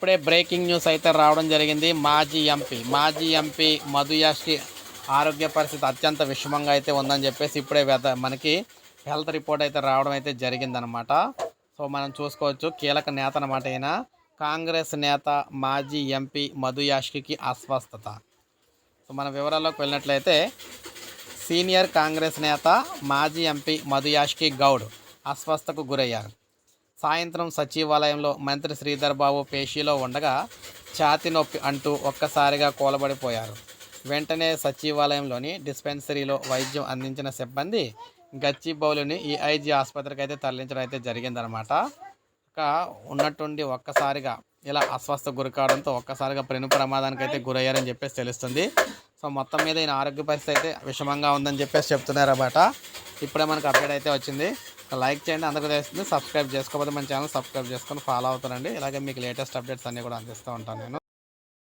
ఇప్పుడే breaking news అయితే రావడం జరిగింది. మాజీ ఎంపీ మాజీ ఎంపీ మధుయాష్కి ఆరోగ్య పరిస్థితి అత్యంత విషమంగా అయితే ఉందని చెప్పేసి ఇప్పుడే వెద- మనకి హెల్త్ రిపోర్ట్ అయితే రావడం అయితే జరిగిందనమాట సో మనం చూసుకోవచ్చు. కీలక నేత అనమాట ఈయన. కాంగ్రెస్ నేత మాజీ ఎంపీ మధుయాష్కి అస్వస్థత. సో మన వివరాల్లోకి వెళ్ళినట్లయితే సీనియర్ కాంగ్రెస్ నేత మాజీ ఎంపీ మధుయాష్కి గౌడ్ అస్వస్థకు గురయ్యారు. సాయంత్రం సచివాలయంలో మంత్రి శ్రీధర్ బాబు పేషీలో ఉండగా ఛాతి నొప్పి అంటూ ఒక్కసారిగా కూలబడిపోయారు. వెంటనే సచివాలయంలోని డిస్పెన్సరీలో వైద్యం అందించిన సిబ్బంది గచ్చిబౌలిని ఈఐజీ ఆసుపత్రికి అయితే తరలించడం అయితే జరిగిందనమాట ఇక ఉన్నట్టుండి ఒక్కసారిగా ఇలా అస్వస్థ గురి కావడంతో ఒక్కసారిగా పెను ప్రమాదానికి అయితే గురయ్యారని చెప్పేసి తెలుస్తుంది. సో మొత్తం మీద ఈయన ఆరోగ్య పరిస్థితి అయితే విషమంగా ఉందని చెప్పేసి చెప్తున్నారు అన్నమాట ఇప్పుడే మనకు అప్డేట్ అయితే వచ్చింది. లైక్ చేయండి అందరికీ తెలుస్తుంది. సబ్స్క్రైబ్ చేసుకోకపోతే మన ఛానల్ సబ్స్క్రైబ్ చేసుకొని ఫాలో అవుతారండి. ఇలాగే మీకు లేటెస్ట్ అప్డేట్స్ అన్నీ కూడా అందిస్తూ ఉంటాను నేను.